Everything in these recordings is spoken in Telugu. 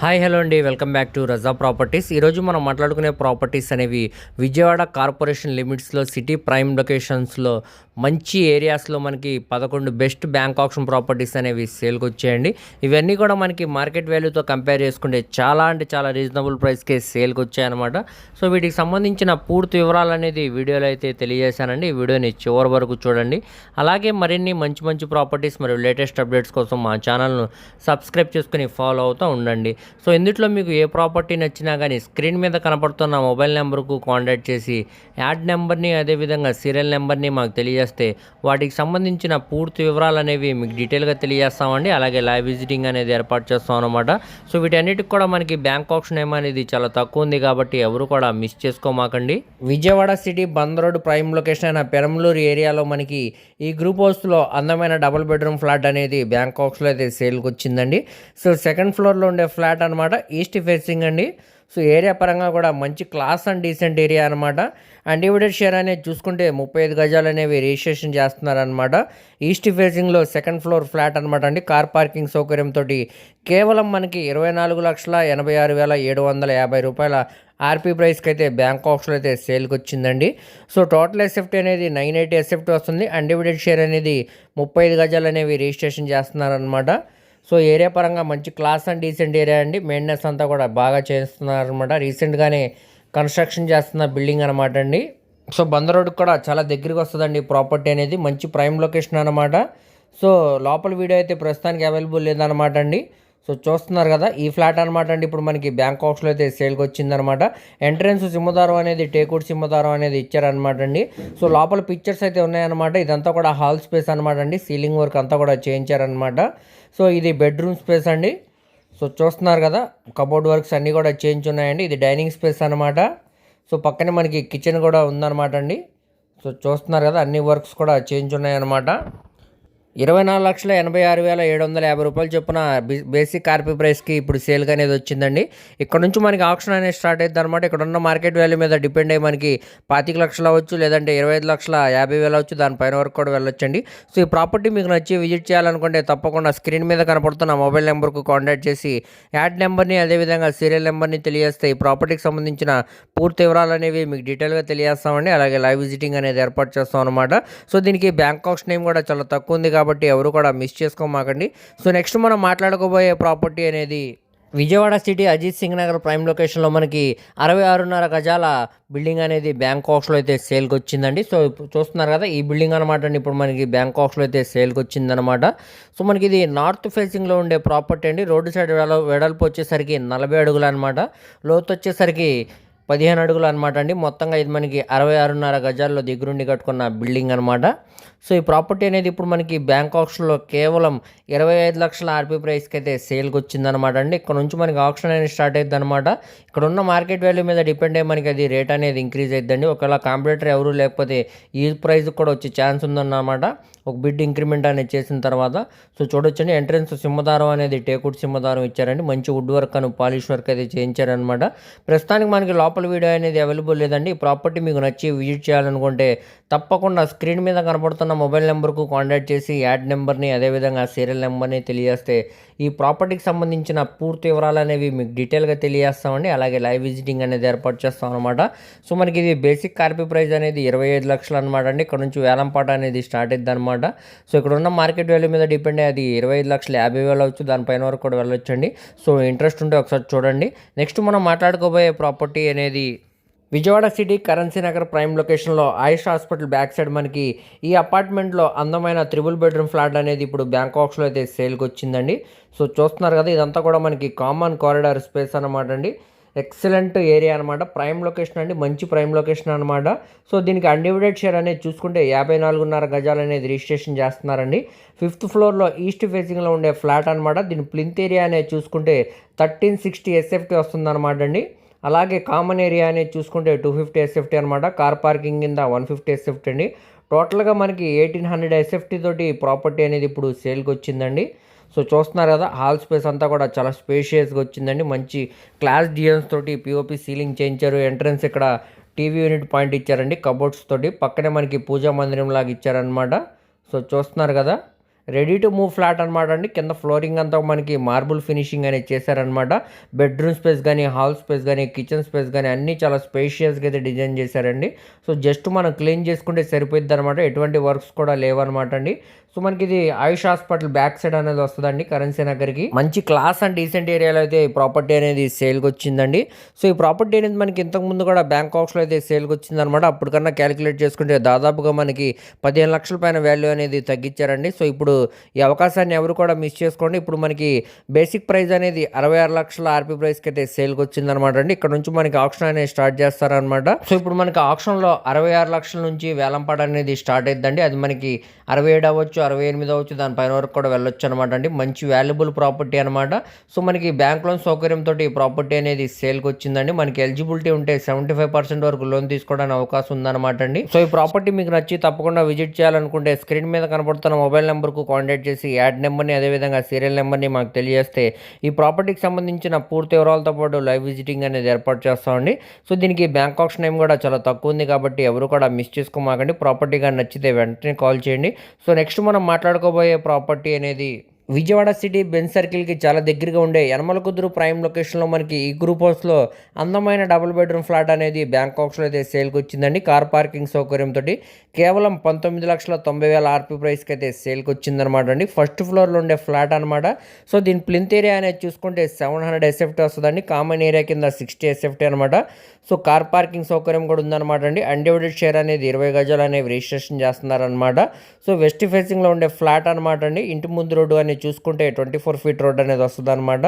హాయ్ హలో అండి. Welcome back to Raza properties. ఈరోజు మనం మాట్లాడుకునే ప్రాపర్టీస్ అనేవి విజయవాడ కార్పొరేషన్ లిమిట్స్లో సిటీ ప్రైమ్ లొకేషన్స్లో మంచి ఏరియాస్లో మనకి పదకొండు బెస్ట్ బ్యాంక్ ఆప్షన్ ప్రాపర్టీస్ అనేవి సేల్కి వచ్చాయండి ఇవన్నీ కూడా మనకి మార్కెట్ వాల్యూతో కంపేర్ చేసుకుంటే చాలా అంటే చాలా రీజనబుల్ ప్రైస్కే సేల్కి వచ్చాయన్నమాట సో వీటికి సంబంధించిన పూర్తి వివరాలు అనేది వీడియోలో అయితే తెలియజేశానండి. ఈ వీడియోని చివరి వరకు చూడండి. అలాగే మరిన్ని మంచి మంచి ప్రాపర్టీస్ మరియు లేటెస్ట్ అప్డేట్స్ కోసం మా ఛానల్ను సబ్స్క్రైబ్ చేసుకుని ఫాలో అవుతూ ఉండండి. సో ఇందులో మీకు ఏ ప్రాపర్టీ నచ్చినా కానీ స్క్రీన్ మీద కనపడుతున్న మొబైల్ నెంబర్కు కాంటాక్ట్ చేసి యాడ్ నెంబర్ని అదేవిధంగా సీరియల్ నెంబర్ని మాకు చేస్తే వాటికి సంబంధించిన పూర్తి వివరాలు అనేవి మీకు డీటెయిల్గా తెలియజేస్తామండి. అలాగే లైవ్ విజిటింగ్ అనేది ఏర్పాటు చేస్తాం అనమాట సో వీటన్నిటికి కూడా మనకి బ్యాంక్ ఆప్షన్ ఏమో అనేది చాలా తక్కువ ఉంది కాబట్టి ఎవరు కూడా miss చేసుకోమాకండి. Vijayawada city Bandar road prime location అయిన పెరంలూరు ఏరియాలో మనకి ఈ గ్రూప్ హౌస్లో అందమైన డబుల్ బెడ్రూమ్ ఫ్లాట్ అనేది బ్యాంక్ ఆప్షన్లో అయితే సేల్కి వచ్చిందండి. సో సెకండ్ ఫ్లోర్లో ఉండే ఫ్లాట్ అనమాట ఈస్ట్ ఫేసింగ్ అండి. సో ఏరియా పరంగా కూడా మంచి క్లాస్ అండ్ డీసెంట్ ఏరియా అనమాట అండ్ షేర్ అనేది చూసుకుంటే ముప్పై ఐదు గజాలు అనేవి రిజిస్ట్రేషన్ చేస్తున్నారనమాట ఈస్ట్ ఫేసింగ్లో సెకండ్ ఫ్లోర్ ఫ్లాట్ అనమాట అండి. కార్ పార్కింగ్ సౌకర్యంతో కేవలం మనకి ఇరవై నాలుగు లక్షల ఎనభై ఆరు వేల ఏడు వందల యాభై రూపాయల ఆర్పీ ప్రైస్కి అయితే బ్యాంక్ ఆప్షన్ అయితే సేల్కి వచ్చిందండి. సో టోటల్ ఎస్ఎఫ్టీ అనేది నైన్ ఎయిటీ ఎస్ఎఫ్టీ వస్తుంది. అండ్ షేర్ అనేది ముప్పై ఐదు గజాలు అనేవి రిజిస్ట్రేషన్ చేస్తున్నారనమాట సో ఏరియా పరంగా మంచి క్లాస్ అండ్ డీసెంట్ ఏరియా అండి. మెయింటెనెన్స్ అంతా కూడా బాగా చేస్తున్నారనమాట రీసెంట్గానే కన్స్ట్రక్షన్ చేస్తున్న బిల్డింగ్ అనమాట అండి. సో బందర్ రోడ్ కూడా చాలా దగ్గరికి వస్తుందండి. ప్రాపర్టీ అనేది మంచి ప్రైమ్ లొకేషన్ అనమాట సో లోపల వీడియో అయితే ప్రస్తుతానికి అవైలబుల్ లేదనమాట అండి. సో చూస్తున్నారు కదా ఈ ఫ్లాట్ అనమాట అండి. ఇప్పుడు మనకి బ్యాంక్ ఆఫ్స్లో అయితే సేల్కి వచ్చిందనమాట ఎంట్రన్స్ సింహదారం అనేది టేకుడ్ సింహదారం అనేది ఇచ్చారనమాట అండి. సో లోపల పిక్చర్స్ అయితే ఉన్నాయన్నమాట. ఇదంతా కూడా హాల్ స్పేస్ అనమాట అండి. సీలింగ్ వర్క్ అంతా కూడా చేయించారనమాట సో ఇది బెడ్రూమ్ స్పేస్ అండి. సో చూస్తున్నారు కదా కబోర్డ్ వర్క్స్ అన్నీ కూడా చేంజ్ ఉన్నాయండి. ఇది డైనింగ్ స్పేస్ అనమాట సో పక్కనే మనకి కిచెన్ కూడా ఉందన్నమాట అండి. సో చూస్తున్నారు కదా అన్ని వర్క్స్ కూడా చేంజ్ ఉన్నాయన్నమాట. ఇరవై నాలుగు లక్షల ఎనభై ఆరు వేల ఏడు వందల యాభై రూపాయలు చొప్పున బేసిక్ ఆర్పీ ప్రైస్కి ఇప్పుడు సేల్గా అనేది వచ్చిందండి. ఇక్కడ నుంచి మనకి ఆప్షన్ అనేది స్టార్ట్ అవుతుంది అనమాట ఇక్కడ ఉన్న మార్కెట్ వాల్యూ మీద డిపెండ్ అయ్యి మనకి పాతిక లక్షలు అవ్వచ్చు లేదంటే ఇరవై ఐదు లక్షల యాభై వేలు అవ్వచ్చు దానిపైన వరకు కూడా వెళ్ళొచ్చండి. సో ఈ ప్రాపర్టీ మీకు నచ్చి విజిట్ చేయాలనుకుంటే తప్పకుండా స్క్రీన్ మీద కనపడుతున్న మొబైల్ నెంబర్కు కాంటాక్ట్ చేసి యాడ్ నెంబర్ని అదేవిధంగా సీరియల్ నెంబర్ని తెలియజేస్తే ఈ ప్రాపర్టీకి సంబంధించిన పూర్తి వివరాలు అనేవి మీకు డీటెయిల్గా తెలియజేస్తామండి. అలాగే లైవ్ విజిటింగ్ అనేది ఏర్పాటు చేస్తాం అనమాట సో దీనికి బ్యాంక్ ఆప్షన్ నేమ్ కూడా చాలా తక్కువ ఉంది కాబట్టి ఎవరు కూడా మిస్ చేసుకోమాకండి. సో నెక్స్ట్ మనం మాట్లాడుకోబోయే ప్రాపర్టీ అనేది విజయవాడ సిటీ అజిత్ సింగ్ నగర్ ప్రైమ్ లొకేషన్లో మనకి అరవై ఆరున్నర గజాల బిల్డింగ్ అనేది బ్యాంకాక్స్లో అయితే సేల్కి వచ్చిందండి సో చూస్తున్నారు కదా ఈ బిల్డింగ్ అనమాట అండి. ఇప్పుడు మనకి బ్యాంకాక్స్లో అయితే సేల్కి వచ్చిందనమాట సో మనకి ఇది నార్త్ ఫేసింగ్లో ఉండే ప్రాపర్టీ అండి. రోడ్డు సైడ్ వెడల్ వెడల్పు వచ్చేసరికి నలభై అడుగులు అనమాట లోతు వచ్చేసరికి పదిహేను అడుగులు అనమాట అండి. మొత్తంగా ఇది మనకి అరవై ఆరున్నర గజాల్లో దగ్గరుండి కట్టుకున్న బిల్డింగ్ అనమాట సో ఈ ప్రాపర్టీ అనేది ఇప్పుడు మనకి బ్యాంక్ ఆప్షన్లో కేవలం ఇరవై ఐదు లక్షల ఆర్పీ ప్రైస్కి అయితే సేల్కి వచ్చిందనమాట అండి. ఇక్కడ నుంచి మనకి ఆప్షన్ అనేది స్టార్ట్ అవుతుంది అనమాట ఇక్కడ ఉన్న మార్కెట్ వాల్యూ మీద డిపెండ్ అయ్యి మనకి అది రేట్ అనేది ఇంక్రీజ్ అవుతుందండి ఒకవేళ కాంపిటేటర్ ఎవరు లేకపోతే ఈ ప్రైస్ కూడా వచ్చే ఛాన్స్ ఉందన్నమాట. ఒక బిడ్ ఇంక్రిమెంట్ అనేది చేసిన తర్వాత. సో చూడొచ్చండి ఎంట్రన్స్ సింహదారం అనేది టేకుడ్ సింహదారం ఇచ్చారండి. మంచి వుడ్ వర్క్ అని పాలిష్ వర్క్ అయితే చేయించారనమాట ప్రస్తుతానికి మనకి లోపల వీడియో అనేది అవైలబుల్ లేదండి. ఈ ప్రాపర్టీ మీకు నచ్చి విజిట్ చేయాలనుకుంటే తప్పకుండా స్క్రీన్ మీద కనబడుతున్న మొబైల్ నెంబర్కు కాంటాక్ట్ చేసి యాడ్ నెంబర్ని అదేవిధంగా సీరియల్ నెంబర్ని తెలియజేస్తే ఈ ప్రాపర్టీకి సంబంధించిన పూర్తి వివరాలు అనేవి మీకు డీటెయిల్గా తెలియజేస్తామండి. అలాగే లైవ్ విజిటింగ్ అనేది ఏర్పాటు చేస్తాం అనమాట సో మనకి ఇది బేసిక్ కార్పీ ప్రైస్ అనేది ఇరవై ఐదు లక్షలు అనమాట అండి. ఇక్కడ నుంచి వేలంపాట అనేది స్టార్ట్ అయింది అనమాట సో ఇక్కడ ఉన్న మార్కెట్ వాల్యూ మీద డిపెండ్ అయ్యి అది ఇరవై ఐదు లక్షలు యాభై వేలు అవచ్చు దానిపైన వరకు కూడా వెళ్ళొచ్చండి. సో ఇంట్రెస్ట్ ఉంటే ఒకసారి చూడండి. నెక్స్ట్ మనం మాట్లాడుకోబోయే ప్రాపర్టీ అనేది Vijayawada city currency Nagar prime లొకేషన్లో ఆయుష్ హాస్పిటల్ బ్యాక్ సైడ్ మనకి ఈ అపార్ట్మెంట్లో అందమైన త్రిబుల్ బెడ్రూమ్ ఫ్లాట్ అనేది ఇప్పుడు బ్యాంకాక్స్లో అయితే సేల్కి వచ్చిందండి సో చూస్తున్నారు కదా ఇదంతా కూడా మనకి కామన్ కారిడార్ స్పేస్ అనమాట అండి. ఎక్సలెంట్ ఏరియా అనమాట ప్రైమ్ లొకేషన్ అండి మంచి ప్రైమ్ లొకేషన్ అనమాట సో దీనికి అన్డివిడెడ్ షేర్ అనేది చూసుకుంటే యాభై నాలుగున్నర గజాలు అనేది రిజిస్ట్రేషన్ చేస్తున్నారండి. ఫిఫ్త్ ఫ్లోర్లో ఈస్ట్ ఫేసింగ్లో ఉండే ఫ్లాట్ అనమాట దీని ప్లింత్ ఏరియా అనేది చూసుకుంటే థర్టీన్ సిక్స్టీ ఎస్ఎఫ్టీ వస్తుందన్నమాట అండి. అలాగే కామన్ ఏరియా అనేది చూసుకుంటే టూ ఫిఫ్టీ ఎస్ఎఫ్టీ అనమాట కార్ పార్కింగ్ కింద వన్ ఫిఫ్టీ ఎస్ఎఫ్టీ అండి. టోటల్గా మనకి ఎయిటీన్ హండ్రెడ్ ఎస్ఎఫ్టీ తోటి ప్రాపర్టీ అనేది ఇప్పుడు సేల్కి వచ్చిందండి. సో చూస్తున్నారు కదా హాల్ స్పేస్ అంతా కూడా చాలా స్పేషియస్గా వచ్చిందండి. మంచి క్లాస్ డిజైన్స్ తోటి పిఓపి సీలింగ్ చేయించారు. ఎంట్రన్స్ ఇక్కడ టీవీ యూనిట్ పాయింట్ ఇచ్చారండి. కబోర్డ్స్ తోటి. పక్కనే మనకి పూజా మందిరం లాగా ఇచ్చారనమాట సో చూస్తున్నారు కదా. రెడీ టు మూవ్ ఫ్లాట్ అనమాట అండి. కింద ఫ్లోరింగ్ అంతా మనకి మార్బుల్ ఫినిషింగ్ అనేది చేశారనమాట బెడ్రూమ్ స్పేస్ కానీ హాల్ స్పేస్ కానీ కిచెన్ స్పేస్ కానీ అన్నీ చాలా స్పేషియస్గా అయితే డిజైన్ చేశారండి. సో జస్ట్ మనం క్లీన్ చేసుకుంటే సరిపోద్ది అనమాట ఎటువంటి వర్క్స్ కూడా లేవన్నమాట అండి. సో మనకి ఇది ఆయుష్ హాస్పిటల్ బ్యాక్ సైడ్ అనేది వస్తుందండి కరెన్సీ నగర్కి. మంచి క్లాస్ అండ్ డీసెంట్ ఏరియాలో అయితే ఈ ప్రాపర్టీ అనేది సేల్కి వచ్చిందండి సో ఈ ప్రాపర్టీ అనేది మనకి ఇంతకు ముందు కూడా బ్యాంకాక్స్లో అయితే సేల్కి వచ్చింది అనమాట అప్పటికన్నా క్యాలిక్యులేట్ చేసుకుంటే దాదాపుగా మనకి పదిహేను లక్షల పైన వాల్యూ అనేది తగ్గించారండి. సో ఇప్పుడు ఈ అవకాశాన్ని ఎవరు కూడా మిస్ చేసుకోండి. ఇప్పుడు మనకి బేసిక్ ప్రైస్ అనేది అరవై ఆరు లక్షల ఆర్పీ ప్రైస్కి అయితే సేల్కి వచ్చింది అనమాట అండి. ఇక్కడ నుంచి మనకి ఆప్షన్ అనేది స్టార్ట్ చేస్తారనమాట. సో ఇప్పుడు మనకి ఆప్షన్లో అరవై ఆరు లక్షల నుంచి వేలంపాట అనేది స్టార్ట్ అయిద్దండి. అది మనకి అరవై ఏడు అవ్వచ్చు అరవై ఎనిమిది అవచ్చు దానిపైన వరకు కూడా వెళ్ళొచ్చు అనమాట అండి. మంచి వాల్యుబుల్ ప్రాపర్టీ అనమాట సో మనకి బ్యాంక్ లోన్ సౌకర్యంతో ఈ ప్రాపర్టీ అనేది సేల్కి వచ్చిందండి. మనకి ఎలిజిబిలిటీ ఉంటే సెవెంటీ ఫైవ్ పర్సెంట్ వరకు లోన్ తీసుకోవడానికి అవకాశం ఉందన్నమాట అండి. సో ఈ ప్రాపర్టీ మీకు నచ్చి తప్పకుండా విజిట్ చేయాలనుకుంటే స్క్రీన్ మీద కనబడుతున్న మొబైల్ నెంబర్కు కాంటాక్ట్ చేసి యాడ్ నెంబర్ని అదేవిధంగా సీరియల్ నెంబర్ని మాకు తెలియజేస్తే ఈ ప్రాపర్టీకి సంబంధించిన పూర్తి వివరాలతో పాటు లైవ్ విజిటింగ్ అనేది ఏర్పాటు చేస్తామండి. సో దీనికి బ్యాంక్ ఆప్షన్ ఏం కూడా చాలా తక్కువ ఉంది కాబట్టి ఎవరు కూడా మిస్ చేసుకోమాకండి. ప్రాపర్టీ కానీ నచ్చితే వెంటనే కాల్ చేయండి. సో నెక్స్ట్ మనం మనం మాట్లాడుకోబోయే ప్రాపర్టీ అనేది విజయవాడ సిటీ బెన్ సర్కిల్కి చాలా దగ్గరగా ఉండే యనమలకుదురు ప్రైమ్ లొకేషన్లో మనకి ఈ గ్రూప్ హౌస్లో అందమైన డబుల్ బెడ్రూమ్ ఫ్లాట్ అనేది బ్యాంకాక్స్లో అయితే సేల్కి వచ్చిందండి. కార్ పార్కింగ్ సౌకర్యంతో కేవలం పంతొమ్మిది లక్షల తొంభై వేల ఆర్పీ ప్రైస్కి అయితే సేల్కి వచ్చిందనమాట అండి. ఫస్ట్ ఫ్లోర్లో ఉండే ఫ్లాట్ అనమాట సో దీని ప్లింత్ ఏరియా అనేది చూసుకుంటే సెవెన్ హండ్రెడ్ ఎస్ఎఫ్టీ వస్తుందండి. కామన్ ఏరియా కింద సిక్స్టీ ఎస్ఎఫ్టీ అనమాట సో కార్ పార్కింగ్ సౌకర్యం కూడా ఉందన్నమాట అండి. అన్డివైడెడ్ షేర్ అనేది ఇరవై గజాలు అనేవి రిజిస్ట్రేషన్ చేస్తున్నారనమాట సో వెస్ట్ ఫేసింగ్లో ఉండే ఫ్లాట్ అనమాట అండి. ఇంటి ముందు రోడ్డు అనేది చూసుకుంటే ట్వంటీ ఫోర్ ఫీట్ రోడ్ అనేది వస్తుంది అనమాట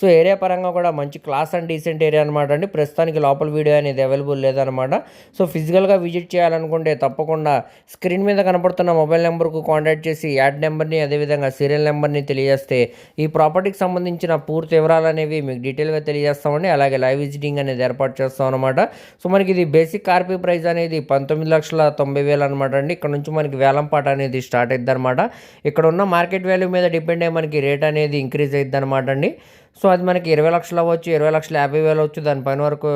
సో ఏరియా పరంగా కూడా మంచి క్లాస్ అండ్ డీసెంట్ ఏరియా అనమాట అండి. ప్రస్తుతానికి లోపల వీడియో అనేది అవైలబుల్ లేదనమాట సో ఫిజికల్గా విజిట్ చేయాలనుకుంటే తప్పకుండా స్క్రీన్ మీద కనపడుతున్న మొబైల్ నెంబర్కు కాంటాక్ట్ చేసి యాడ్ నెంబర్ని అదేవిధంగా సీరియల్ నెంబర్ని తెలియజేస్తే ఈ ప్రాపర్టీకి సంబంధించిన పూర్తి వివరాలు అనేవి మీకు డీటెయిల్గా తెలియజేస్తామండి. అలాగే లైవ్ విజిటింగ్ అనేది ఏర్పాటు చేస్తాం అనమాట సో మనకి ఇది బేసిక్ ఆర్పీ ప్రైస్ అనేది పంతొమ్మిది లక్షల తొంభై వేలు అనమాట అండి. ఇక్కడ నుంచి మనకి వేలంపాట అనేది స్టార్ట్ అవుతుంది అనమాట ఇక్కడ ఉన్న మార్కెట్ వాల్యూ మీద డిపెండ్ అయ్యి మనకి రేట్ అనేది ఇంక్రీజ్ అవుతుంది అనమాట అండి. సో అది మనకి ఇరవై లక్షలు అవ్వచ్చు ఇరవై లక్షల యాభై వేలు అవచ్చు దానిపైన వరకు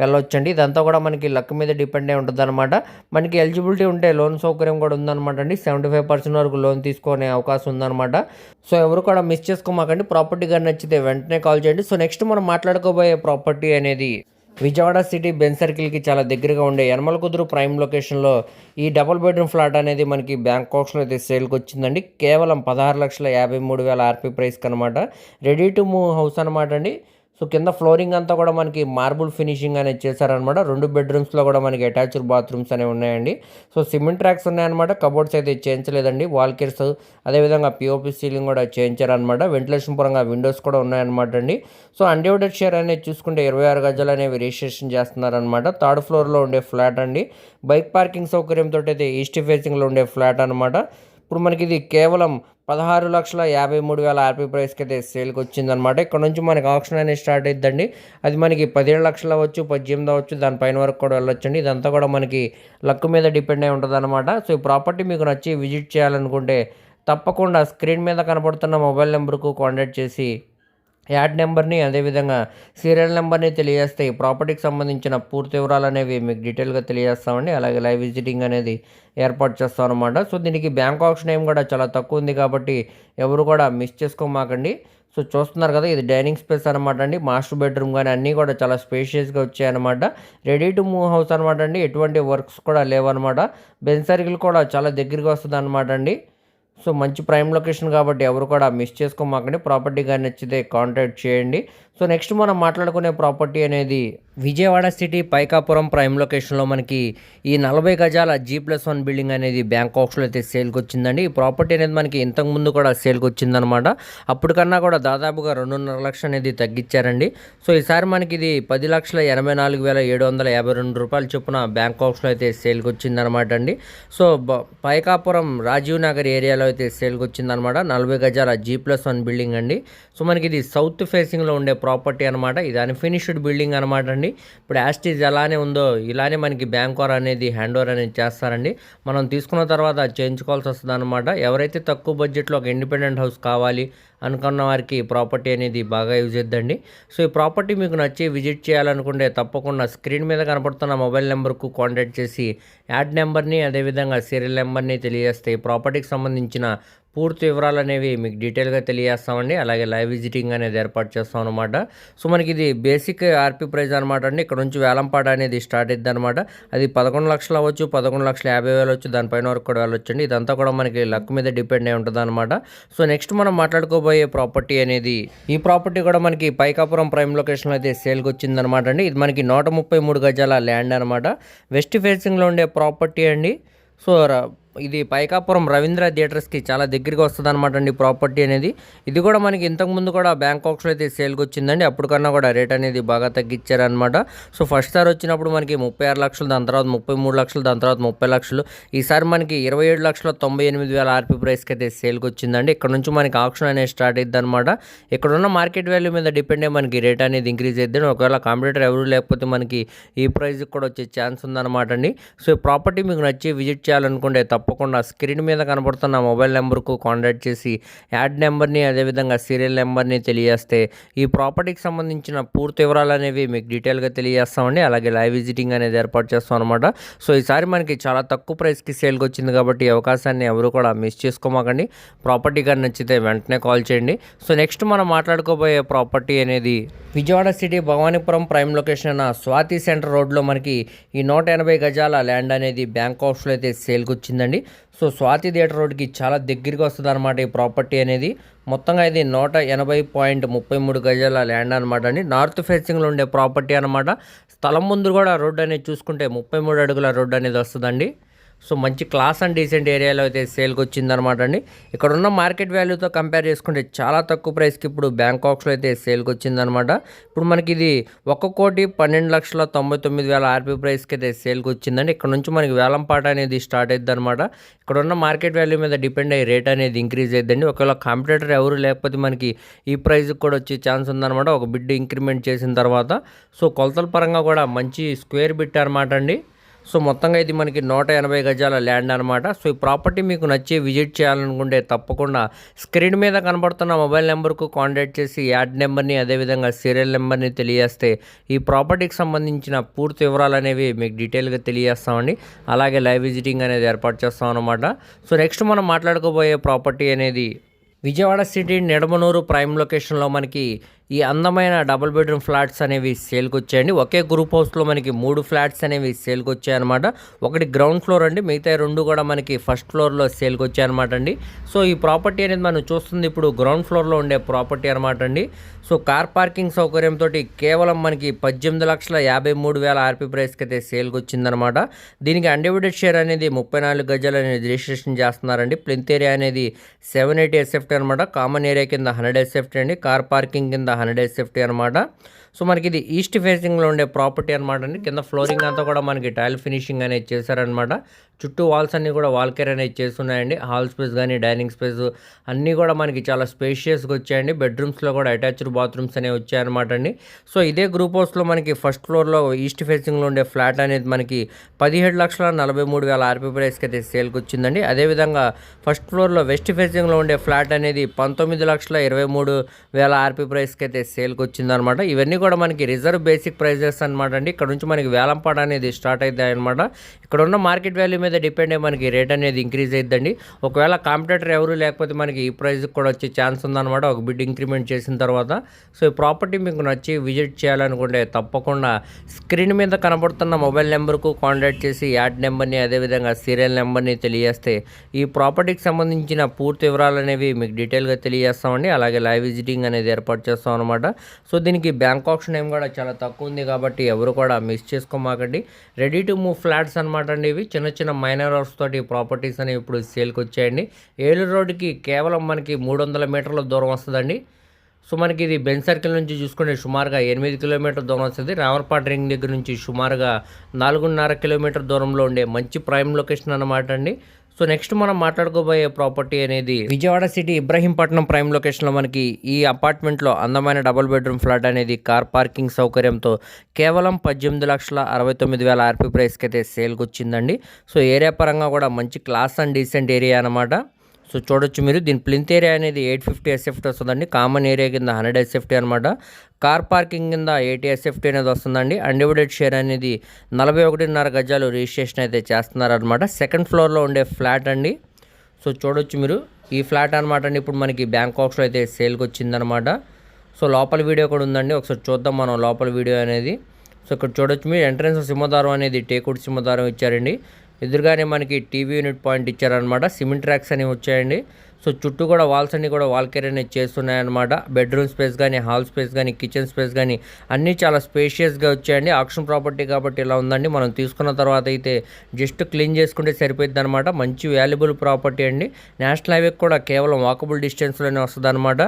వెళ్ళొచ్చండి. ఇదంతా కూడా మనకి లక్ మీద డిపెండ్ అయి ఉంటుంది అనమాట మనకి ఎలిజిబిలిటీ ఉంటే లోన్ సౌకర్యం కూడా ఉందన్నమాట అండి సెవెంటీ ఫైవ్ పర్సెంట్ వరకు లోన్ తీసుకునే అవకాశం ఉందన్నమాట. సో ఎవరు కూడా మిస్ చేసుకోమాకండి. ప్రాపర్టీ కానీ నచ్చితే వెంటనే కాల్ చేయండి. సో నెక్స్ట్ మనం మాట్లాడుకోబోయే ప్రాపర్టీ అనేది విజయవాడ సిటీ బెన్ సర్కిల్కి చాలా దగ్గరగా ఉండే యనమల కుదురు ప్రైమ్ లొకేషన్లో ఈ డబుల్ బెడ్రూమ్ ఫ్లాట్ అనేది మనకి బ్యాంకాక్స్లో అయితే సేల్కి వచ్చిందండి. కేవలం పదహారు లక్షల యాభై మూడు వేల ఆర్పీ ప్రైస్కి అనమాట రెడీ టు మూవ్ హౌస్ అనమాట అండి. సో కింద ఫ్లోరింగ్ అంతా కూడా మనకి మార్బుల్ ఫినిషింగ్ అనేది చేశారనమాట రెండు బెడ్రూమ్స్లో కూడా మనకి అటాచ్డ్ బాత్రూమ్స్ అనేవి ఉన్నాయండి. సో సిమెంట్ ట్రాక్స్ ఉన్నాయన్నమాట. కబోర్డ్స్ అయితే చేయించలేదండి. వాల్కిర్స్ అదేవిధంగా పిఓపి సీలింగ్ కూడా చేయించారనమాట వెంటిలేషన్ పరంగా విండోస్ కూడా ఉన్నాయన్నమాట అండి. సో అన్డివైడెడ్ షేర్ అనేది చూసుకుంటే ఇరవై ఆరు గజాలు అనేవి రిజిస్ట్రేషన్ చేస్తున్నారనమాట థర్డ్ ఫ్లోర్లో ఉండే ఫ్లాట్ అండి. బైక్ పార్కింగ్ సౌకర్యంతో అయితే ఈస్ట్ ఫేసింగ్లో ఉండే ఫ్లాట్ అనమాట ఇప్పుడు మనకి ఇది కేవలం పదహారు లక్షల యాభై మూడు వేల ఆర్పీ ప్రైస్కి అయితే సేల్కి వచ్చిందనమాట ఇక్కడ నుంచి మనకి ఆప్షన్ అనేది స్టార్ట్ అయిద్దండి. అది మనకి పదిహేడు లక్షలు అవ్వచ్చు పద్దెనిమిది అవ్వచ్చు దానిపైన వరకు కూడా వెళ్ళొచ్చండి. ఇదంతా కూడా మనకి లక్ మీద డిపెండ్ అయి ఉంటుంది అనమాట సో ఈ ప్రాపర్టీ మీకు నచ్చి విజిట్ చేయాలనుకుంటే తప్పకుండా స్క్రీన్ మీద కనబడుతున్న మొబైల్ నెంబర్కు కాంటాక్ట్ చేసి యాడ్ నెంబర్ని అదేవిధంగా సీరియల్ నెంబర్ని తెలియజేస్తే ఈ ప్రాపర్టీకి సంబంధించిన పూర్తి వివరాలు అనేవి మీకు డీటెయిల్గా తెలియజేస్తామండి. అలాగే లైవ్ విజిటింగ్ అనేది ఏర్పాటు చేస్తాం అనమాట సో దీనికి బ్యాంక్ ఆప్షన్ ఏం కూడా చాలా తక్కువ ఉంది కాబట్టి ఎవరు కూడా మిస్ చేసుకోమాకండి. సో చూస్తున్నారు కదా ఇది డైనింగ్ స్పేస్ అనమాట అండి. మాస్టర్ బెడ్రూమ్ కానీ అన్నీ కూడా చాలా స్పేషియస్గా వచ్చాయన్నమాట రెడీ టు మూవ్ హౌస్ అనమాట అండి. ఎటువంటి వర్క్స్ కూడా లేవన్నమాట. బెన్ సర్కిల్ కూడా చాలా దగ్గరగా వస్తుంది అనమాట అండి. సో మంచి ప్రైమ్ లొకేషన్ కాబట్టి ఎవరు కూడా మిస్ చేసుకోమాకండి. ప్రాపర్టీ కానీ నచ్చితే కాంటాక్ట్ చేయండి. సో నెక్స్ట్ మనం మాట్లాడుకునే ప్రాపర్టీ అనేది విజయవాడ సిటీ పైకాపురం ప్రైమ్ లొకేషన్లో మనకి ఈ నలభై గజాల జీ ప్లస్ వన్ బిల్డింగ్ అనేది బ్యాంకాక్స్లో అయితే సేల్కి వచ్చిందండి ఈ ప్రాపర్టీ అనేది మనకి ఇంతకుముందు కూడా సేల్కి వచ్చిందనమాట అప్పటికన్నా కూడా దాదాపుగా రెండున్నర లక్షలు అనేది తగ్గించారండి. సో ఈసారి మనకి ఇది పది లక్షల ఎనభై నాలుగు వేల ఏడు వందల యాభై రెండు రూపాయలు చొప్పున బ్యాంకాక్స్లో అయితే సేల్కి వచ్చిందనమాట అండి. సో బ- పైకాపురం రాజీవ్ నగర్ ఏరియాలో అయితే సేల్కి వచ్చిందనమాట నలభై గజాల జీ ప్లస్ వన్ బిల్డింగ్ అండి. సో మనకి ఇది సౌత్ ఫేసింగ్లో ఉండే ప్రాపర్టీ అనమాట ఇది అన్ఫినిష్డ్ బిల్డింగ్ అనమాట అండి. ఇప్పుడు యాస్టీజ్ ఎలానే ఉందో ఇలానే మనకి బ్యాంకోర్ అనేది హ్యాండ్ ఓవర్ అనేది చేస్తారండి. మనం తీసుకున్న తర్వాత చేయించుకోవాల్సి వస్తుంది అనమాట ఎవరైతే తక్కువ బడ్జెట్లో ఒక ఇండిపెండెంట్ హౌస్ కావాలి అనుకున్న వారికి ప్రాపర్టీ అనేది బాగా యూజ్ చేద్దండి సో ఈ ప్రాపర్టీ మీకు నచ్చి విజిట్ చేయాలనుకుంటే తప్పకుండా స్క్రీన్ మీద కనపడుతున్న మొబైల్ నెంబర్కు కాంటాక్ట్ చేసి యాడ్ నెంబర్ని అదేవిధంగా సీరియల్ నెంబర్ని తెలియజేస్తే ఈ ప్రాపర్టీకి సంబంధించిన పూర్తి వివరాలు అనేవి మీకు డీటెయిల్గా తెలియజేస్తామండి. అలాగే లైవ్ విజిటింగ్ అనేది ఏర్పాటు చేస్తాం అనమాట సో మనకి ఇది బేసిక్ ఆర్పీ ప్రైజ్ అనమాట అండి. ఇక్కడ నుంచి వేలంపాట అనేది స్టార్ట్ అయింది అనమాట అది పదకొండు లక్షలు అవ్వచ్చు పదకొండు లక్షల యాభై వేలు వచ్చు దానిపైన వరకు కూడా వెళ్ళొచ్చు అండి ఇదంతా కూడా మనకి లక్ మీద డిపెండ్ అయి ఉంటుంది అనమాట సో నెక్స్ట్ మనం మాట్లాడుకోబోయే ప్రాపర్టీ అనేది ఈ ప్రాపర్టీ కూడా మనకి పైకాపురం ప్రైమ్ లొకేషన్లో అయితే సేల్కి వచ్చింది అనమాట అండి. ఇది మనకి నూట ముప్పై మూడు గజాల ల్యాండ్ అనమాట వెస్ట్ ఫేసింగ్లో ఉండే ప్రాపర్టీ అండి. సో ఇది పైకాపురం రవీంద్ర థియేటర్స్కి చాలా దగ్గరగా వస్తుంది అనమాట అండి ప్రాపర్టీ అనేది. ఇది కూడా మనకి ఇంతకుముందు కూడా బ్యాంకాక్స్లో అయితే సేల్కి వచ్చిందండి. అప్పుడు కన్నా కూడా రేట్ అనేది బాగా తగ్గించారనమాట సో ఫస్ట్ సార్ వచ్చినప్పుడు మనకి ముప్పై ఆరు లక్షలు దాని తర్వాత ముప్పై మూడు లక్షలు దాని తర్వాత ముప్పై లక్షలు. ఈసారి మనకి ఇరవై ఏడు లక్షల తొంభై ఎనిమిది వేల ఆర్పీ ప్రైస్కి అయితే సేల్కి వచ్చిందండి. ఇక్కడ నుంచి మనకి ఆప్షన్ అనేది స్టార్ట్ అయ్యింది అనమాట ఇక్కడ ఉన్న మార్కెట్ వాల్యూ మీద డిపెండ్ అయ్యి మనకి రేట్ అనేది ఇంక్రీజ్ అయ్యింది ఒకవేళ కాంపిటేటర్ ఎవరు లేకపోతే మనకి ఈ ప్రైస్కి కూడా వచ్చే ఛాన్స్ ఉందన్నమాట అండి. సో ఈ ప్రాపర్టీ మీకు నచ్చి విజిట్ చేయాలనుకుంటే తప్పకుండా స్క్రీన్ మీద కనబడుతున్న మొబైల్ నెంబర్కు కాంటాక్ట్ చేసి యాడ్ నెంబర్ని అదేవిధంగా సీరియల్ నెంబర్ని తెలియజేస్తే ఈ ప్రాపర్టీకి సంబంధించిన పూర్తి వివరాలు అనేవి మీకు డీటెయిల్గా తెలియజేస్తామండి. అలాగే లైవ్ విజిటింగ్ అనేది ఏర్పాటు చేస్తాం అనమాట సో ఈసారి మనకి చాలా తక్కువ ప్రైస్కి సేల్కి వచ్చింది కాబట్టి ఈ అవకాశాన్ని ఎవరు కూడా మిస్ చేసుకోమాకండి. ప్రాపర్టీ కానీ నచ్చితే వెంటనే కాల్ చేయండి. సో నెక్స్ట్ మనం మాట్లాడుకోబోయే ప్రాపర్టీ అనేది Vijayawada city Bhavanipuram prime location అయిన స్వాతి సెంటర్ రోడ్లో మనకి ఈ నూట ఎనభై గజాల ల్యాండ్ అనేది బ్యాంకాక్స్లో అయితే సేల్కి వచ్చిందండి. సో స్వాతి థియేటర్ రోడ్కి చాలా దగ్గరగా వస్తుంది అనమాట ఈ ప్రాపర్టీ అనేది. మొత్తంగా ఇది నూట ఎనభై పాయింట్ ముప్పై మూడు గజాల ల్యాండ్ అనమాట అండి. నార్త్ ఫేసింగ్లో ఉండే ప్రాపర్టీ అనమాట స్థలం ముందు కూడా రోడ్డు అనేది చూసుకుంటే ముప్పై మూడు అడుగుల రోడ్డు అనేది వస్తుందండి. సో మంచి క్లాస్ అండ్ డీసెంట్ ఏరియాలో అయితే సేల్కి వచ్చిందనమాట అండి. ఇక్కడ ఉన్న మార్కెట్ వాల్యూతో కంపేర్ చేసుకుంటే చాలా తక్కువ ప్రైస్కి ఇప్పుడు బ్యాంకాక్స్లో అయితే సేల్కి వచ్చిందనమాట ఇప్పుడు మనకి ఇది ఒక కోటి పన్నెండు లక్షల తొంభై తొమ్మిది వేల ఆర్పీ ప్రైస్కి అయితే సేల్కి వచ్చిందండి. ఇక్కడ నుంచి మనకి వేలంపాట అనేది స్టార్ట్ అయింది అనమాట ఇక్కడ ఉన్న మార్కెట్ వాల్యూ మీద డిపెండ్ అయ్యి రేట్ అనేది ఇంక్రీజ్ అయ్యిందండి ఒకవేళ కాంపిటేటర్ ఎవరు లేకపోతే మనకి ఈ ప్రైస్కి కూడా వచ్చే ఛాన్స్ ఉందన్నమాట. ఒక బిడ్ ఇంక్రిమెంట్ చేసిన తర్వాత సో కొలతల పరంగా కూడా మంచి స్క్వేర్ బిట్ అనమాట అండి. సో మొత్తంగా ఇది మనకి నూట ఎనభై గజాల ల్యాండ్ అనమాట సో ఈ ప్రాపర్టీ మీకు నచ్చి విజిట్ చేయాలనుకుంటే తప్పకుండా స్క్రీన్ మీద కనబడుతున్న మొబైల్ నెంబర్కు కాంటాక్ట్ చేసి యాడ్ నెంబర్ని అదేవిధంగా సీరియల్ నెంబర్ని తెలియజేస్తే ఈ ప్రాపర్టీకి సంబంధించిన పూర్తి వివరాలు అనేవి మీకు డీటెయిల్గా తెలియజేస్తామండి. అలాగే లైవ్ విజిటింగ్ అనేది ఏర్పాటు చేస్తాం అనమాట సో నెక్స్ట్ మనం మాట్లాడుకోబోయే ప్రాపర్టీ అనేది విజయవాడ సిటీ నిడమనూరు ప్రైమ్ లొకేషన్లో మనకి ఈ అందమైన డబుల్ బెడ్రూమ్ ఫ్లాట్స్ అనేవి సేల్కి వచ్చాయండి ఒకే గ్రూప్ హౌస్లో మనకి మూడు ఫ్లాట్స్ అనేవి సేల్కి వచ్చాయన్నమాట ఒకటి గ్రౌండ్ ఫ్లోర్ అండి మిగతా రెండు కూడా మనకి ఫస్ట్ ఫ్లోర్లో సేల్కి వచ్చాయన్నమాట అండి. సో ఈ ప్రాపర్టీ అనేది మనం చూస్తుంది ఇప్పుడు గ్రౌండ్ ఫ్లోర్లో ఉండే ప్రాపర్టీ అనమాట అండి. సో కార్ పార్కింగ్ సౌకర్యంతో కేవలం మనకి పద్దెనిమిది లక్షల యాభై మూడు వేల ఆర్పీ ప్రైస్కి అయితే సేల్కి వచ్చిందనమాట దీనికి అన్డివిడెడ్ షేర్ అనేది ముప్పై నాలుగు గజాలు అనేది రిజిస్ట్రేషన్ చేస్తున్నారండి. ప్లింత్ ఏరియా అనేది సెవెన్ ఎయిటీ ఎస్ఎఫ్టీ అనమాట కామన్ ఏరియా కింద హండ్రెడ్ ఎస్ఎఫ్టీ అండి. కార్ పార్కింగ్ కింద హండ్రెడ్ ఫిఫ్టీ అనమాట సో మనకి ఇది ఈస్ట్ ఫేసింగ్లో ఉండే ప్రాపర్టీ అనమాట అండి. కింద ఫ్లోరింగ్ అంతా కూడా మనకి టైల్ ఫినిషింగ్ అనేది చేశారనమాట చుట్టూ వాల్స్ అన్నీ కూడా వాల్ కేర్ అనేది చేస్తున్నాయండి. హాల్ స్పేస్ కానీ డైనింగ్ స్పేస్ అన్నీ కూడా మనకి చాలా స్పేషియస్గా వచ్చాయండి. బెడ్రూమ్స్లో కూడా అటాచ్డ్ బాత్రూమ్స్ అనేవి వచ్చాయన్నమాట అండి. సో ఇదే గ్రూప్ హౌస్లో మనకి ఫస్ట్ ఫ్లోర్లో ఈస్ట్ ఫేసింగ్లో ఉండే ఫ్లాట్ అనేది మనకి పదిహేడు లక్షల నలభై మూడు వేల ఆర్పీ ప్రైస్కి అయితే సేల్కి వచ్చిందండి. అదేవిధంగా ఫస్ట్ ఫ్లోర్లో వెస్ట్ ఫేసింగ్లో ఉండే ఫ్లాట్ అనేది పంతొమ్మిది లక్షల ఇరవై మూడు వేల ఆర్పీ ప్రైస్కి అయితే సేల్కి వచ్చిందనమాట ఇవన్నీ కూడా మనకి రిజర్వ్ బేసిక్ ప్రైజెస్ అనమాట అండి. ఇక్కడ నుంచి మనకి వేలంపాట అనేది స్టార్ట్ అవుతాయి అనమాట ఇక్కడ ఉన్న మార్కెట్ వాల్యూ మీద డిపెండ్ అయ్యి మనకి రేట్ అనేది ఇంక్రీజ్ అవుతుందండి ఒకవేళ కాంపిటేటర్ ఎవరు లేకపోతే మనకి ఈ ప్రైస్కి కూడా వచ్చే ఛాన్స్ ఉందన్నమాట. ఒక బిడ్ ఇంక్రిమెంట్ చేసిన తర్వాత. సో ఈ ప్రాపర్టీ మీకు నచ్చి విజిట్ చేయాలనుకుంటే తప్పకుండా స్క్రీన్ మీద కనబడుతున్న మొబైల్ నెంబర్కు కాంటాక్ట్ చేసి యాడ్ నెంబర్ని అదేవిధంగా సీరియల్ నెంబర్ని తెలియజేస్తే ఈ ప్రాపర్టీకి సంబంధించిన పూర్తి వివరాలు అనేవి మీకు డీటెయిల్గా తెలియజేస్తామండి. అలాగే లైవ్ విజిటింగ్ అనేది ఏర్పాటు చేస్తాం అనమాట సో దీనికి బ్యాంక్ ఆప్షన్ ఏం కూడా చాలా తక్కువ ఉంది కాబట్టి ఎవరు కూడా మిస్ చేసుకోమాకండి. రెడీ టు మూవ్ ఫ్లాట్స్ అనమాట అండి ఇవి. చిన్న చిన్న మైనర్ హౌస్ తోటి ప్రాపర్టీస్ అనేవి ఇప్పుడు సేల్కి వచ్చాయండి. ఏలూరు రోడ్డుకి కేవలం మనకి మూడు వందల మీటర్ల దూరం వస్తుందండి. సో మనకి ఇది బెన్ సర్కిల్ నుంచి చూసుకుంటే సుమారుగా ఎనిమిది కిలోమీటర్ దూరం వస్తుంది. రామర్పాట్ రింగ్ దగ్గర నుంచి సుమారుగా నాలుగున్నర కిలోమీటర్ దూరంలో ఉండే మంచి ప్రైమ్ లొకేషన్ అనమాట అండి. సో నెక్స్ట్ మనం మాట్లాడుకోబోయే ప్రాపర్టీ అనేది విజయవాడ సిటీ ఇబ్రహీంపట్నం ప్రైమ్ లొకేషన్లో మనకి ఈ అపార్ట్మెంట్లో అందమైన డబుల్ బెడ్రూమ్ ఫ్లాట్ అనేది కార్ పార్కింగ్ సౌకర్యంతో కేవలం పద్దెనిమిది లక్షల అరవై తొమ్మిది వేల ఆర్పీ ప్రైస్కి అయితే సేల్కి వచ్చిందండి సో ఏరియా పరంగా కూడా మంచి క్లాస్ అండ్ డీసెంట్ ఏరియా అనమాట సో చూడొచ్చు మీరు. దీని ప్లింత్ ఏరియా అనేది ఎయిట్ ఫిఫ్టీ ఎస్ఎఫ్టీ వస్తుందండి. కామన్ ఏరియా కింద హండ్రెడ్ ఎస్ఎఫ్టీ అనమాట కార్ పార్కింగ్ కింద ఎయిటీ ఎస్ఎఫ్టీ అనేది వస్తుందండి. అన్డివిడెడ్ షేర్ అనేది నలభై ఒకటిన్నర గజాలు రిజిస్ట్రేషన్ అయితే చేస్తున్నారనమాట సెకండ్ ఫ్లోర్లో ఉండే ఫ్లాట్ అండి. సో చూడొచ్చు మీరు. ఈ ఫ్లాట్ అనమాట అండి. ఇప్పుడు మనకి బ్యాంకాక్స్లో అయితే సేల్కి వచ్చిందనమాట సో లోపల వీడియో కూడా ఉందండి. ఒకసారి చూద్దాం మనం లోపల వీడియో అనేది. సో ఇక్కడ చూడొచ్చు మీరు. ఎంట్రన్స్ సింహదారం అనేది టేకుడ్ సింహదారం ఇచ్చారండి. ఎదురుగానే మనకి టీవీ యూనిట్ పాయింట్ ఇచ్చారనమాట సిమెంట్ ట్రాక్స్ అనేవి వచ్చాయండి. సో చుట్టూ కూడా వాల్స్ అన్ని కూడా వాల్ కేర్ అనేది చేస్తున్నాయన్నమాట. బెడ్రూమ్ స్పేస్ కానీ హాల్ స్పేస్ కానీ కిచెన్ స్పేస్ కానీ అన్నీ చాలా స్పేషియస్గా వచ్చాయండి. ఆక్షన్ ప్రాపర్టీ కాబట్టి ఇలా ఉందండి. మనం తీసుకున్న తర్వాత అయితే జస్ట్ క్లీన్ చేసుకుంటే సరిపోయింది అనమాట మంచి వాల్యుబుల్ ప్రాపర్టీ అండి. నేషనల్ హైవే కూడా కేవలం వాకబుల్ డిస్టెన్స్లోనే వస్తుంది అనమాట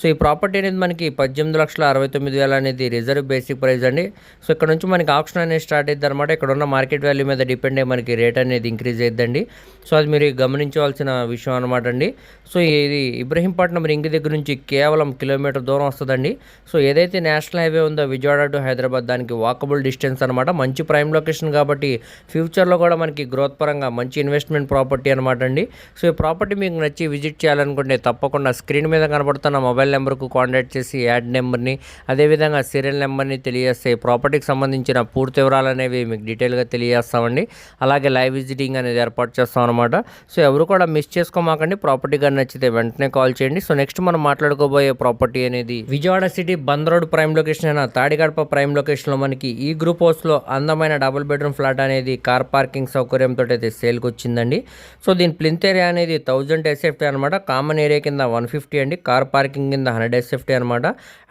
సో ఈ ప్రాపర్టీ అనేది మనకి పద్దెనిమిది లక్షల అరవై తొమ్మిది వేల అనేది రిజర్వ్ బేసిక్ ప్రైస్ అండి. సో ఇక్కడ నుంచి మనకి ఆప్షన్ అనేది స్టార్ట్ అయ్యింది అనమాట ఇక్కడ ఉన్న మార్కెట్ వాల్యూ మీద డిపెండ్ అయ్యి మనకి రేట్ అనేది ఇంక్రీజ్ అయిద్దండి. సో అది మీరు గమనించవలసిన విషయం అనమాట అండి. సో ఇది ఇబ్రహీంపట్నం రింగ్ దగ్గర నుంచి కేవలం కిలోమీటర్ దూరం వస్తుందండి. సో ఏదైతే నేషనల్ హైవే ఉందో విజయవాడ టు హైదరాబాద్ దానికి వాకబుల్ డిస్టెన్స్ అనమాట మంచి ప్రైమ్ లొకేషన్ కాబట్టి ఫ్యూచర్లో కూడా మనకి గ్రోత్ పరంగా మంచి ఇన్వెస్ట్మెంట్ ప్రాపర్టీ అనమాట అండి. సో ఈ ప్రాపర్టీ మీకు నచ్చి విజిట్ చేయాలనుకుంటే తప్పకుండా స్క్రీన్ మీద కనబడుతున్న మొబైల్ నెంబర్కు కాంటాక్ట్ చేసి యాడ్ నెంబర్ని అదేవిధంగా సీరియల్ నెంబర్ని తెలియజేస్తే ప్రాపర్టీకి సంబంధించిన పూర్తి వివరాలు అనేవి మీకు డీటెయిల్గా తెలియజేస్తామండి. అలాగే లైవ్ విజిటింగ్ అనేది ఏర్పాటు చేస్తాం అనమాట సో ఎవరు కూడా మిస్ చేసుకోమాకండి ప్రాపర్టీ కానీ నచ్చితే వెంటనే కాల్ చేయండి. సో నెక్స్ట్ మనం మాట్లాడుకోబోయే ప్రాపర్టీ అనేది Vijayawada city Bandar road prime location అయిన తాడిగడప ప్రైమ్ లొకేషన్లో మనకి ఈ గ్రూప్ హౌస్లో అందమైన డబుల్ బెడ్రూమ్ ఫ్లాట్ అనేది కార్ పార్కింగ్ సౌకర్యంతో అయితే సేల్కి వచ్చిందండి. సో దీని ప్లింత్ ఏరియా అనేది థౌజండ్ ఎస్ఎఫ్టీ అనమాట కామన్ ఏరియా కింద వన్ ఫిఫ్టీ అండి. కార్ పార్కింగ్ కింద హండ్రెడ్ ఎస్ఎఫ్టీ అనమాట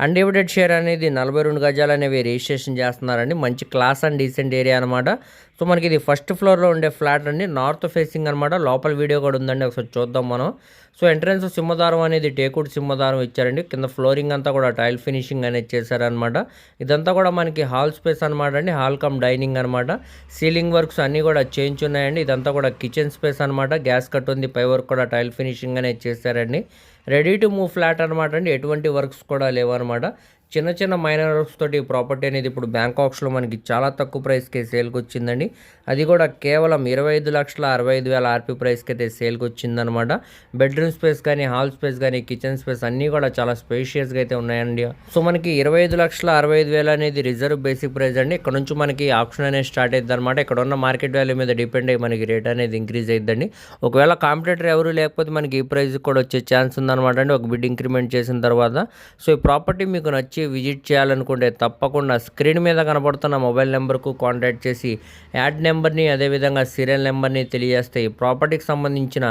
అన్డివిడెడ్ షేర్ అనేది నలభై రెండు గజాలు అనేవి రిజిస్ట్రేషన్ చేస్తున్నారండి. మంచి క్లాస్ అండ్ డీసెంట్ ఏరియా అనమాట సో మనకి ఇది ఫస్ట్ ఫ్లోర్లో ఉండే ఫ్లాట్ అండి. నార్త్ ఫేసింగ్ అనమాట లోపల వీడియో కూడా ఉందండి. ఒకసారి చూద్దాం మనం. సో ఎంట్రన్స్ సింహదారం అనేది టేకుడ్ సింహదారం ఇచ్చారండి. కింద ఫ్లోరింగ్ అంతా కూడా టైల్ ఫినిషింగ్ అనేది చేశారనమాట ఇదంతా కూడా మనకి హాల్ స్పేస్ అనమాట అండి. హాల్ కమ్ డైనింగ్ అనమాట సీలింగ్ వర్క్స్ అన్నీ కూడా చేంజ్ ఉన్నాయండి. ఇదంతా కూడా కిచెన్ స్పేస్ అనమాట గ్యాస్ కట్ ఉంది. పై వర్క్ కూడా టైల్ ఫినిషింగ్ అనేది చేశారండి. రెడీ టు మూవ్ ఫ్లాట్ అనమాట అండి. ఎటువంటి వర్క్స్ కూడా లేవన్నమాట. చిన్న చిన్న మైనర్ వర్క్స్ తోటి ప్రాపర్టీ అనేది ఇప్పుడు బ్యాంకాక్స్లో మనకి చాలా తక్కువ ప్రైస్కి సేల్కి వచ్చిందండి. అది కూడా కేవలం ఇరవై ఐదు లక్షల అరవై ఐదు వేల ఆర్పీ ప్రైస్కి అయితే సేల్కి వచ్చిందనమాట బెడ్రూమ్ స్పేస్ కానీ హాల్ స్పేస్ కానీ కిచెన్ స్పేస్ అన్నీ కూడా చాలా స్పేషియస్గా అయితే ఉన్నాయండి. సో మనకి ఇరవై ఐదు లక్షల అరవై ఐదు వేలు అనేది రిజర్వ్ బేసిక్ ప్రైస్ అండి. ఇక్కడ నుంచి మనకి ఆప్షన్ అనేది స్టార్ట్ అయ్యింది అనమాట ఇక్కడ ఉన్న మార్కెట్ వాల్యూ మీద డిపెండ్ అయ్యి మనకి రేట్ అనేది ఇంక్రీజ్ అయిద్దండి. ఒకవేళ కాంపిటేటర్ ఎవరు లేకపోతే మనకి ఈ ప్రైస్ కూడా వచ్చే ఛాన్స్ ఉందన్నమాట అండి. ఒక బిడ్ ఇంక్రిమెంట్ చేసిన తర్వాత. సో ఈ ప్రాపర్టీ మీకు నచ్చి విజిట్ చేయాలనుకుంటే తప్పకుండా స్క్రీన్ మీద కనబడుతున్న మొబైల్ నెంబర్కు కాంటాక్ట్ చేసి యాడ్ నెంబర్ని అదేవిధంగా సీరియల్ నెంబర్ని తెలియజేస్తే ఈ ప్రాపర్టీకి సంబంధించిన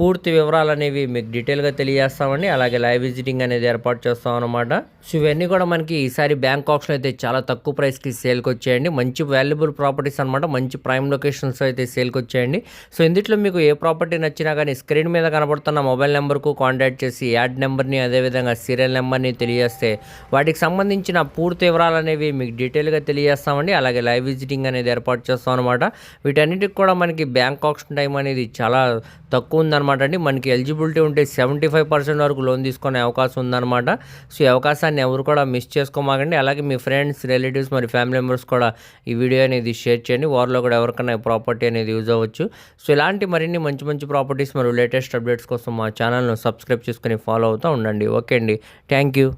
పూర్తి వివరాలు అనేవి మీకు డీటెయిల్గా తెలియజేస్తామండి. అలాగే లైవ్ విజిటింగ్ అనేది ఏర్పాటు చేస్తాం అనమాట సో ఇవన్నీ కూడా మనకి ఈసారి బ్యాంక్ ఆప్షన్ అయితే చాలా తక్కువ ప్రైస్కి సేల్కి వచ్చాయండి. మంచి వాల్యుబుల్ ప్రాపర్టీస్ అనమాట మంచి ప్రైమ్ లొకేషన్స్ అయితే సేల్కి వచ్చాయండి. సో ఇందులో మీకు ఏ ప్రాపర్టీ నచ్చినా కానీ స్క్రీన్ మీద కనబడుతున్న మొబైల్ నెంబర్కు కాంటాక్ట్ చేసి యాడ్ నెంబర్ని అదేవిధంగా సీరియల్ నెంబర్ని తెలియజేస్తే వాటికి సంబంధించిన పూర్తి వివరాలు అనేవి మీకు డీటెయిల్గా తెలియజేస్తామండి. అలాగే లైవ్ విజిటింగ్ అనేది ఏర్పాటు చేస్తాం అనమాట వీటన్నిటికి కూడా మనకి బ్యాంక్ ఆప్షన్ టైం అనేది చాలా తక్కువ ఉందన్నమాట. అండి. మనకి ఎలిజిబిలిటీ ఉంటే సెవెంటీ ఫైవ్ పర్సెంట్ వరకు లోన్ తీసుకునే అవకాశం ఉందన్నమాట. సో ఈ అవకాశాన్ని ఎవరు కూడా మిస్ చేసుకోమాకండి. అలాగే మీ ఫ్రెండ్స్ రిలేటివ్స్ మరి ఫ్యామిలీ మెంబర్స్ కూడా ఈ వీడియో అనేది షేర్ చేయండి. వారిలో కూడా ఎవరికైనా ప్రాపర్టీ అనేది యూజ్ అవ్వచ్చు. సో ఇలాంటి మరిన్ని మంచి మంచి ప్రాపర్టీస్ మరియు లేటెస్ట్ అప్డేట్స్ కోసం మా ఛానల్ను సబ్స్క్రైబ్ చేసుకుని ఫాలో అవుతూ ఉండండి. ఓకే అండి. Thank you.